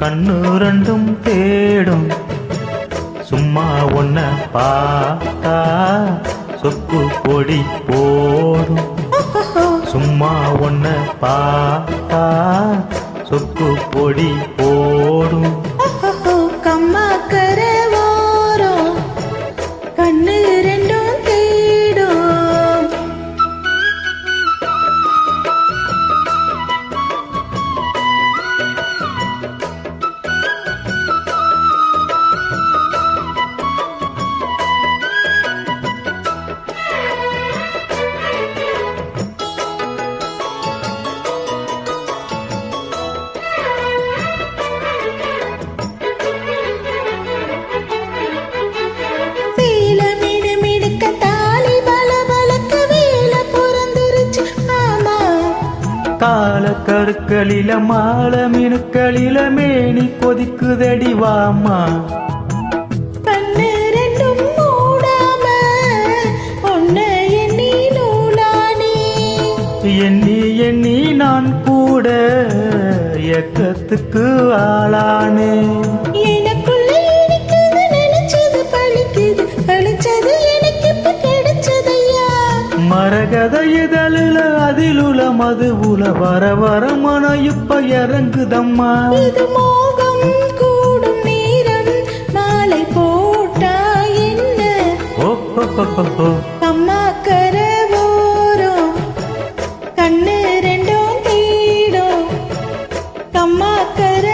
கண்ணு ரெண்டும் தேடும். சும்மா ஒன்ன பார்த்தா சொக்கு பொடி போடும். சும்மா ஒன்ன பார்த்தா சொக்கு பொடி போடும். கால கருக்களில மால மினுக்களில மேனி கொதிக்குதடி வாமா எண்ணி எண்ணி நான் கூட எக்கத்துக்கு ஆளானே. மரகத அதிலுல மதுவுல வர வர மன இப்ப இறங்குதம்மா மோகம் கூடும் நேரம் மாலை போட்டா என்ன. அம்மா கரவோரம் கண்ணு ரெண்டும் தேடும். அம்மா கரவோரம்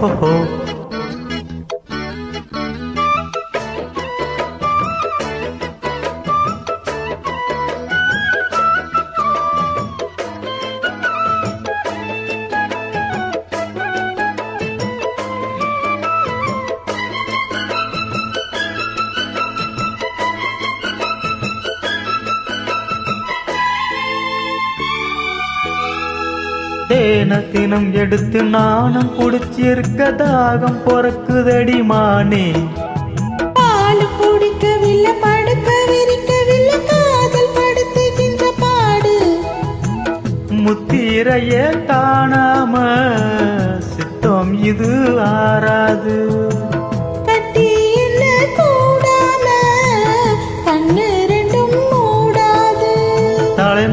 哦吼 தேன தினம் எடுத்து நானும் குடிச்சிருக்க தாகம் பொறக்குதடி மானே. பால் குடிக்கவில்லை படுக்க விரிக்கவில்லை காதல் படுத்துகின்ற பாடு. முத்திரைய காணாம சித்தம் இது ஆறாது.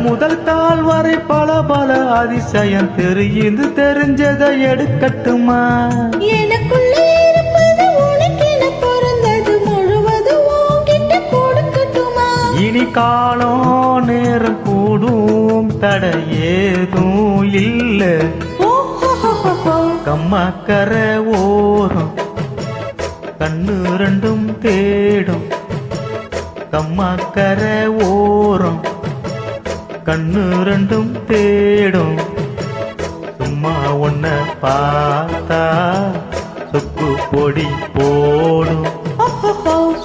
முதல் கால் வரை பல பல அதிசயம் தெரியுது தெரிஞ்சதை எடுக்கட்டுமா? எனக்குள்ளே இனி காலம் நேரம் கூடும் தடை ஏதும் இல்ல. கம்மக்கர ஓரம் கண்ணு ரெண்டும் தேடும். கம்மக்கர ஓரம் கண்ணு ரெண்டும் தேடும். சும்மா ஒன்ன பார்த்தா சொக்கு பொடி போடும்.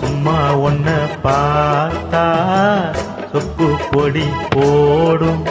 சும்மா ஒன்ன பார்த்தா சொக்கு பொடி போடும்.